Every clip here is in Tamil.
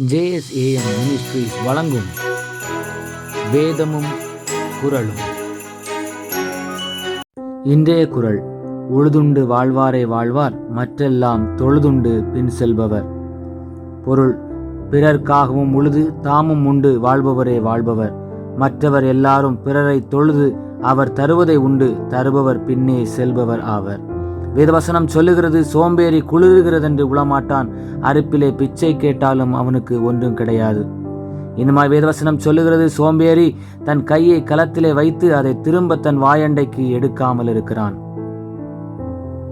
ஜேஎஸ்ஏஎம் மினிஸ்ட்ரிஸ் வழங்கும் வேதமும் குரலும் இன்றைய குரல் உழுதுண்டு வாழ்வாரே வாழ்வார் மற்றெல்லாம் தொழுதுண்டு பின் செல்பவர். பொருள் பிறர்க்காகவும் உழுது தாமும் உண்டு வாழ்பவரே வாழ்பவர். மற்றவர் எல்லாரும் பிறரை தொழுது அவர் தருவதை உண்டு தருபவர் பின்னே செல்பவர் ஆவர். வேதவசனம் சொல்லுகிறது சோம்பேறி குளிர்கிறதென்று உளமாட்டான். அறுப்பிலே பிச்சை கேட்டாலும் அவனுக்கு ஒன்றும் கிடையாது. இன்னுமாய் வேதவசனம் சொல்லுகிறது சோம்பேறி தன் கையை களத்திலே வைத்து அதை திரும்ப தன் வாயண்டைக்கு எடுக்காமல் இருக்கிறான்.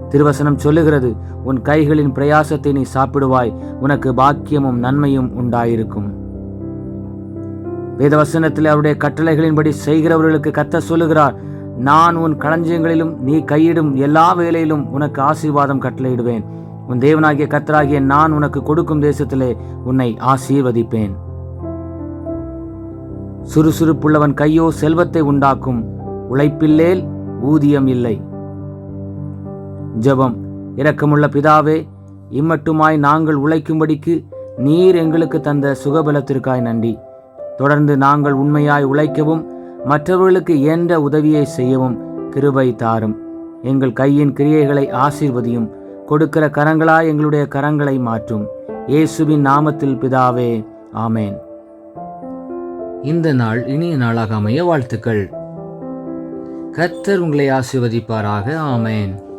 திருவசனம் சொல்லுகிறது உன் கைகளின் பிரயாசத்தை நீ சாப்பிடுவாய் உனக்கு பாக்கியமும் நன்மையும் உண்டாயிருக்கும். வேதவசனத்தில் அவருடைய கட்டளைகளின்படி செய்கிறவர்களுக்கு கத்த சொல்லுகிறார் நான் உன் களஞ்சியங்களிலும் நீ கையிடும் எல்லா வேலையிலும் உனக்கு ஆசீர்வாதம் கட்டளையிடுவேன். உன் தேவனாகிய கத்தராகிய நான் உனக்கு கொடுக்கும் தேசத்திலே உன்னை ஆசீர்வதிப்பேன். சுறுசுறுப்புள்ளவன் கையோ செல்வத்தை உண்டாக்கும் உழைப்பில்லேல் ஊதியம் இல்லை. ஜெபம். இரக்கமுள்ள பிதாவே இம்மட்டுமாய் நாங்கள் உழைக்கும்படிக்கு நீர் எங்களுக்கு தந்த சுகபலத்திற்காய் நன்றி. தொடர்ந்து நாங்கள் உண்மையாய் உழைக்கவும் மற்றவர்களுக்கு இயன்ற உதவியை செய்யவும் கிருபை தாரும். எங்கள் கையின் கிரியைகளை ஆசீர்வதியும். கொடுக்கிற கரங்களாய் எங்களுடைய கரங்களை மாற்றும். இயேசுவின் நாமத்தில் பிதாவே ஆமேன். இந்த நாள் இனிய நாளாக அமைய வாழ்த்துக்கள். கர்த்தர் உங்களை ஆசீர்வதிப்பாராக ஆமேன்.